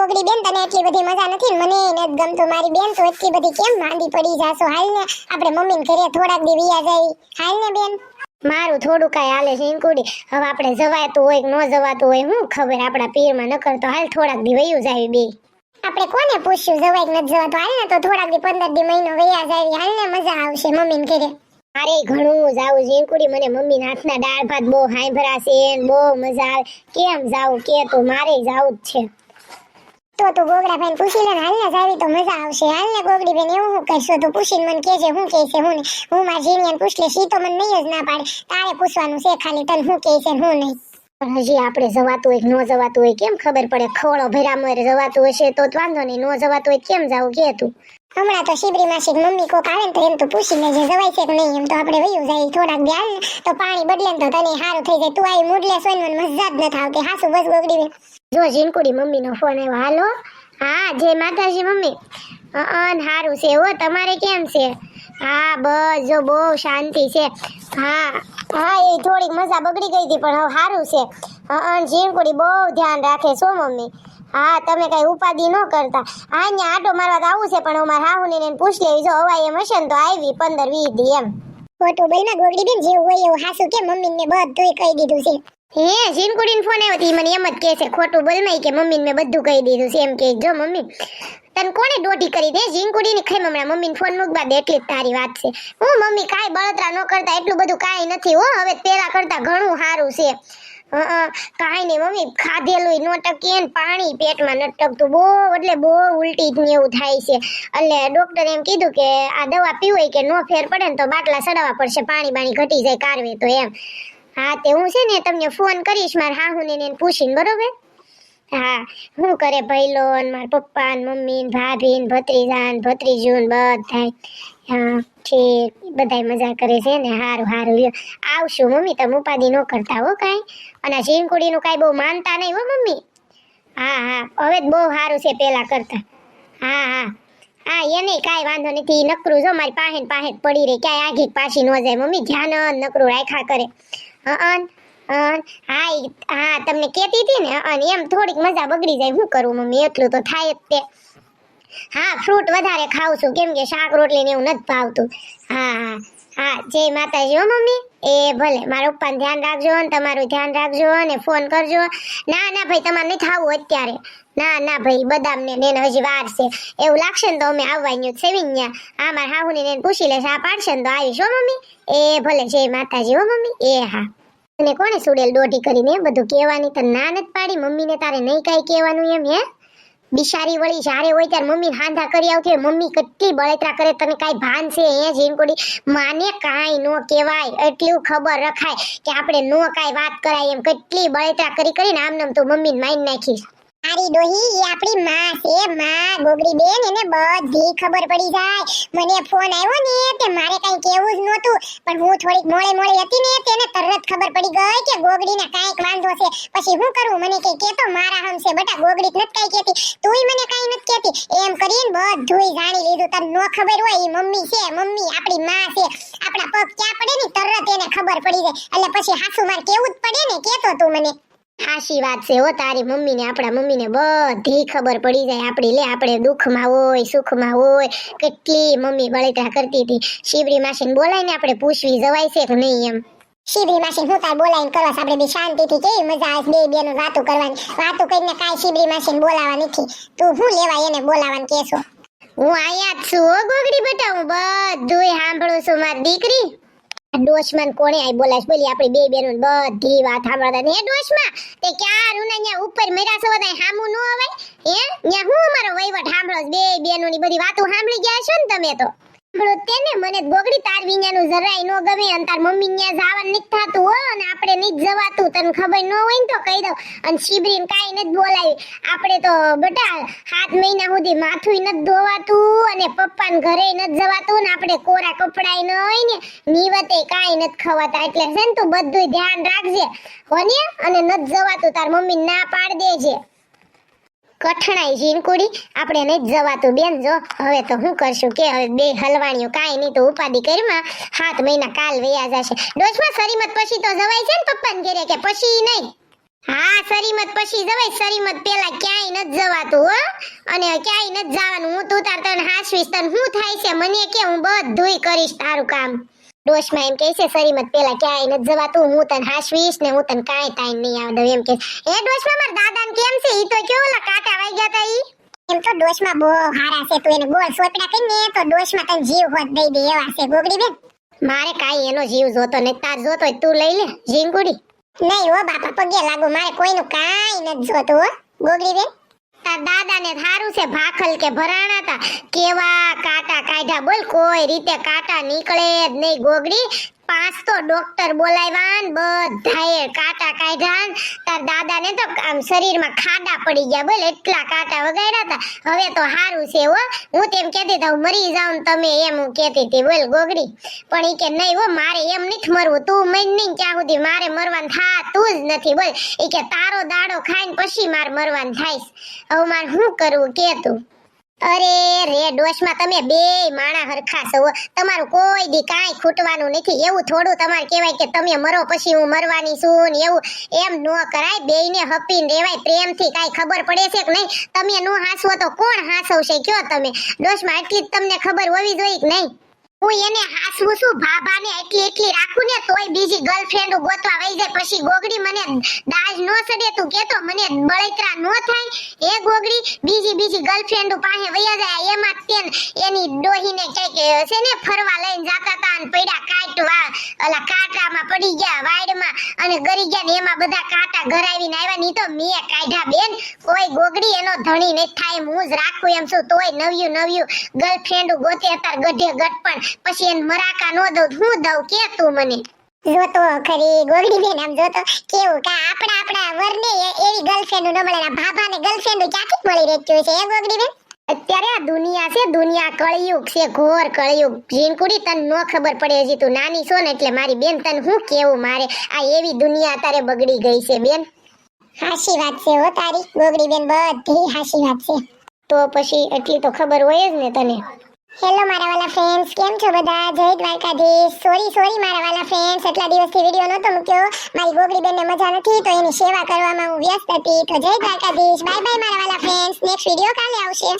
ગોગડી બેન, તને એટલી બધી મજા નથી મને એને જ ગમતું. મારી બેન તો એટલી બધી કેમ માંદી પડી જાશો? હાલ ને આપણે મમ્મીને ઘરે થોડાક દી વિયા જાય. હાલ ને બેન? મારું થોડું કાંઈ હાલે છે હવે આપણે જવાતું હોય ન જવાતું હોય, હું ખબર આપણા પીરમાં ન કરતો હાલ થોડાક દી વયું જાય બે. આપણે કોને પૂછ્યું જવાય કે નથી જવાતું? હાલ ને તો થોડાક દી પંદર દી મહિનો વયા જાય. હાલ ને મજા આવશે મમ્મીને ઘરે. મારે ઘણું જાવું ઇન્કુડી મને મમ્મી હાથના દાળ ભાત બહુ હાંભરા છે બહુ મજા આવે. કેમ જાવું કે તો? મારે જાવું જ છે. તો તું ગોગડા પૂછી લે હાલ ને જાવી તો મજા આવશે. હાલ ને ગોગડી બેન એવું હું કહેશો? તું પૂછીને મને કહેજે, હું કહેશે હું નહીં? હું મારી જીણીયાને પૂછ લે તો મને નહીં જ ના પાડે. તારે પૂછવાનું છે ખાલી, તને હું કહેશે હું નહીં? પણ હજી આપણે જવાતું હોય ન જવાતું હોય, કેમ ખબર પડે? ખોળો ભેરા મરે જવાતું હશે તો વાંધો નહીં, ન જવાતું હોય કેમ જવું કે તું? હમણાં તો શિબરી માસી મમ્મી કોક આવે ને તો એમ તો પૂછીને જે જવાય છે કે નહીં એમ તો આપણે વયું જાય થોડાક હાલ તો પાણી બદલે તો તને સારું થઈ જાય. તું આવી મૂડલે સોય મને મજા જ ન થાવ કે હાસુ બસ ગોગડી જો જીનકુડી મમ્મીનો ફોન આવ્યો. હાલો? હા, જય માતાજી મમ્મી. અન સારું છે હો. તમારે કેમ છે? હા, બસ જો બહુ શાંતિ છે. હા હા, એ થોડીક મજા બગડી ગઈ હતી, પણ હવે સારું છે. અન જીનકુડી બહુ ધ્યાન રાખે છો મમ્મી. હા તમે કઈ ઉપાધિ ન કરતા. હા અહીંયા આટો મારવા તો આવું છે પણ હું મારા હાહુને ને પૂછ લેવી. જો અવાય એમ હશે ને તો આવી પંદર વીસ દી એમ. ખોટું બોલમાં ગોગડી બેન જેવું હોય એવું હાસુ કે મમ્મી ને બધું કહી દીધું છે. હે જીનકુડીન ફોન આવ્યો તી મને એમ જ કહે છે ખોટું બોલમાં કે મમ્મીને મેં બધું કહી દીધું છે. એમ કે જો મમ્મી તને કોણે દોઢી કરી દે? જીનકુડીની ખાઈ મમ્મી મમ્મીને ફોન મૂકવા દે એટલી જ તારી વાત છે. હું મમ્મી કાંઈ બળતરા ન કરતા એટલું બધું કાંઈ નથી હો. હવે પેલા કરતા ઘણું સારું છે. હં, કાંઈ નહીં મમ્મી ખાધેલું નો ટકે ને પાણી પેટમાં ન ટકતું. બહુ એટલે બહુ ઉલટી ને એવું થાય છે. એટલે ડોક્ટરે એમ કીધું કે આ દવા પીવાય કે નો ફેર પડે ને તો બાટલા સડાવવા પડશે પાણી બાણી ઘટી જાય કારવે તો એમ. હા તે હું છે ને તમને ફોન કરીશ મારા હાહુને ને પૂછીને બરોબર? હા હું કરે ભઈલો ને મારા પપ્પા ને મમ્મી ભાભી ને ભત્રીજા ને ભત્રીજું ને બધાય. હા બધાય મજા કરે છે ને? હારું હારું. લ્યો. આવશું, મમ્મી. તમે ઉપાધિ ન કરતા હો કાંઈ. અને આ કાંઈ બહુ માનતા નહીં હો, મમ્મી. હા હા. હવે જ બહુ સારું છે પેલા કરતા. હા હા. હા, એ નહીં, કાંઈ વાંધો નથી નકરું જો, મારી પાહેન પાસે પડી રહી. ક્યાંય આઘી પાછી ન જાય, મમ્મી. ધ્યાન નકરું રાખ્યા કરે. અન હા હા, તમને કહેતી હતી ને, અને, એમ થોડીક મજા બગડી જાય. શું કરું, મમ્મી? એટલું તો થાય જ તે. હા ફ્રૂટ વધારે ખાઉં છું કેમ કે શાક, રોટલી ને એવું નથી ભાવતું. હા હા. હા, જય માતાજી હો મમ્મી. એ ભલે, મારા પપ્પાને ધ્યાન રાખજો ને, તમારું ધ્યાન રાખજો અને ફોન કરજો. ના ના ભાઈ, તમારે નહીં ખાવું અત્યારે. ના ના ભાઈ બદામ ને એને હજી વાર છે. એવું લાગશે ને તો અમે આવવાની સેવિંગ ન્યા. હા મારા હાહુને ને પૂછી લેશે, આ પાડશે ને તો આવીશ હો મમ્મી. એ ભલે, જય માતાજી હો મમ્મી. એ હા. અને કોણે સુડેલ દોઢી કરીને બધું કહેવાની? તો ના નથી પાડી? મમ્મીને તારે નહીં કાંઈ કહેવાનું એમ, હે? બિચારી વળી જ્યારે હોય ત્યારે મમ્મી હાંધા કરી આવતી હોય. મમ્મી કેટલી બળતરા કરે, તને કાંઈ ભાન છે? અહીંયા જીનકોડી માને કાંઈ નો કહેવાય, એટલું ખબર રખાય કે આપણે નો કાંઈ વાત કરાય એમ. કેટલી બળતરા કરી કરીને આમ નામ તો મમ્મીને મારી નાખીશ મારી ડોહી, એ આપણી માં છે, માં, ગોગરી બેન, એને બધી ખબર પડી જાય. મને ફોન આવ્યો ને, તે મારે કઈ કેવું જ નહોતું, પણ હું થોડીક મોળે મોળે હતી ને, તેને તરત ખબર પડી ગઈ કે ગોગડીને કાંઈક વાંધો છે. પછી હું કરું? મને કઈ કેતો મારા હમ છે બટા ગોગડી નથી કઈ કેતી તુંય મને કઈ નથી કેતી એમ કરીને બધુંય જાણી લીધું. તને નો ખબર હોય, ઈ મમ્મી છે, મમ્મી, આપણી માં છે. આપણા પગ ક્યાં પડે ને, તરત એને ખબર પડી જાય. એટલે પછી હાસુ માર કેવું જ પડે ને કેતો તું મને. હાશી વાત છે હો તારી મમ્મીને આપણા મમ્મીને બધી ખબર પડી જાય. આપણી લે આપણે દુઃખમાં હોય સુખમાં હોય કેટલી મમ્મી બળતરા કરતી હતી. શિવરી માસીને બોલાવીને આપણે પૂછવી જવાય છે કે નહીં એમ. શિબરી માસી હું તાર બોલાવીને કરવા આપણે બે શાંતિથી કેવી મજા આવે બે બેનો વાતો કરવાની. વાતો કરીને કાંઈ શિબરી માસીને બોલાવા નથી. તું હું લેવા એને બોલાવાનું કેસો હું અહીંયા જ છું હો ગોગડી બેટા હું બધુંય સાંભળું છું. મારી દીકરી ડોશમાં કોણે આઈ બોલાશ બોલી, આપણી બે બેનો બધી વાત સાંભળતા ને ડોશમાં તે ક્યાં રૂના ન્યા ઉપર મેરા છો તાય હામુ નો અવાય? હે? ન્યા હું મારો વહીવટ સાંભળો? બે બેનો ની બધી વાતો સાંભળી ગયા છો ને તમે તો? સાંભળો તેને મને ગોગડી તાર વિኛનું જરાય નો ગમે અને તાર મમ્મી ન્યા જવાનું નથી થાતું, હો, અને આપણે નહીં જવાતું, તને ખબર ન હોય ને તો કહી દઉં. અને શિબરીન કાઈ નથી બોલાવી. આપણે તો બટા સાત મહિના સુધી માથું નથી ધોવાતું અને પપ્પાને ઘરે નથી જવાતું ને આપણે કોરા કપડાય ન હોય ને, નિવતે કાંઈ નથી ખવાતા. એટલે છે ને તું બધું ધ્યાન રાખજે હોને અને નથી જવાતું, તાર મમ્મી ના પાડ દેજે. કઠણાઈ ઝીણકુડી આપણે એને જવાતું. બેન, જો, હવે તો હું કરશું કે હવે બે હલવાણીઓ કાંઈ નહીં તો ઉપાધિ કરીમાં સાત મહિના કાલ વૈયા જશે. ડોશમાં સરીમત પછી તો જવાય છે ને પપ્પાને ઘેરે કે પછી નહીં? હા, સરીમત પછી જવાય. સરીમત પેલા ક્યાંય નથી જવાતું, હો. અને ક્યાંય નથી જવાનું. હું તું તાર તને હાસવીશ તને શું થાય છે? મને કે હું બધુંય કરીશ તારું કામ. ડોશમાં એમ કહે છે સરીમત પેલા ક્યાંય નથી જવાતું, હું તને હાશવીશ ને હું તને કાંઈ ટાઈમ નહીં આવે એમ કે એ ડોશમાં મારા દાદાને કેમ છે? ઈ તો કેવો ઓલા કાંટા વાગ્યા તા ઈ? એમ તો ડોશમાં બહુ હારા છે, તું એને ગોળ સોપડા કરીને તો ડોશમાં તને જીવ હોત દઈ દે એવા છે, ગોગડી બેન. મારે કાંઈ એનો જીવ જોતો ને તાર જોતો તું લઈ લે ઝીંગુડી નહીં હો, બાપા પગે લાગુ, મારે કોઈનું કાંઈ નથી જોતું હો, ગોગડી બેન. તાર દાદાને થારું છે ભાખલ કે ભરાણા તા. કેવા કાટા કાઢ્યા બોલ, કોઈ રીતે કાટા નીકળે જ નહીં ગોગડી. પાંચ તો ડોક્ટર બોલાવ્યા ને બધાએ કાંટા ને તાર દાદાને તો આમ શરીરમાં ખાડા પડી ગયા બોલ, એટલા કાંટા વગાડ્યા હતા હવે તો સારું છે હો. હું તેમ કહેતી હતા મરી જાઉં તમે એમ, હું કહેતી હતી, બોલ, ગોગડી. પણ એ કે, નહીં હો, મારે એમ નથી મરવું, તું મર નહીં ક્યાં સુધી? મારે મરવાનું થાતું જ નથી, બોલ. ઈ કે, તારો દાડો ખાઈને પછી મારે મરવાનું થાય હવે મારે શું કરવું, કે તું? અરે, રે ડોશમાં તમે બે માણા હરખા છો તમારું કોઈ દી કાંઈ ખૂટવાનું નથી. એવું થોડું તમારે કહેવાય કે તમે મરો પછી હું મરવાની છું ને એવું. એમ નો કરાય. બેયને હપીને રેવાય. પ્રેમથી કાંઈ ખબર પડે છે કે નહીં? તમે નો હાસવો તો કોણ હાસવશે? કયો તમે? ડોશમાં એટલી જ તમને ખબર હોવી જોઈએ કે નહીં? હું એને હાસવું છું, ભાભાને એટલી એટલી રાખું ને તોય બીજી ગર્લફ્રેન્ડ ગોતવા વઈ જાય. પછી ગોગડી મને દાજ નો સડે, તું કેતો મને બળતરા નો થાય. એ ગોગડી બીજી બીજી ગર્લફ્રેન્ડ પાસે વયા જાય, એમાં તેન એની ડોહીને કંઈક છે ને, ફરવા લઈને જાતા તા અને પડ્યા કાટવા ઓલા કાંટામાં પડી ગયા વાડમાં અને ગરી ગયા ને એમાં બધા કાંટા ઘરાવીને આવ્યા. ની તો મેં કાઢ્યા બેન. કોઈ ગોગડી એનો ધણી નથી થાય હું જ રાખું એમ છું. તોય નવ્યું નવ્યું ગર્લફ્રેન્ડ ગોતે અત્યારે ગઢે ગટપણ પછી એને મરાકા નો દઉં હું દઉં? કે તું મને? જોતો ખરી ગોગડી બેન, આમ જોતો કેવું કે આપણા આપણા વરને એવી ગર્લફ્રેન્ડ ન મળે ભાભાને ગર્લફ્રેન્ડ ક્યાંથી મળી રહેતી હોય છે? એ ગોગડી બેન? અત્યારે આ દુનિયા છે દુનિયા કળિયુગ છે ઘોર કળિયુગ. જીનકુડી તને નો ખબર પડે હજી તું નાની છો ને એટલે મારી બેન તને હું કેવું મારે? આ એવી દુનિયા તારે બગડી ગઈ છે બેન. હાશી વાત છે હો તારી. ગોગડી બેન બધી હાશી વાત છે. તો પછી એટલી તો ખબર હોય જ ને તને. હેલો મારા વાલા ફ્રેન્ડ્સ કેમ છો બધા? જય દ્વારકાધીશ. સોરી સોરી મારા વાલા ફ્રેન્ડ્સ એટલા દિવસથી વીડિયો નહોતો મૂક્યો. મારી ગોગડી બેનને મજા નથી તો એની સેવા કરવામાં હું વ્યસ્ત હતી. તો જય દ્વારકાધીશ. બાય બાય મારા વાલા ફ્રેન્ડ્સ નેક્સ્ટ વીડિયો કાલે આવશે.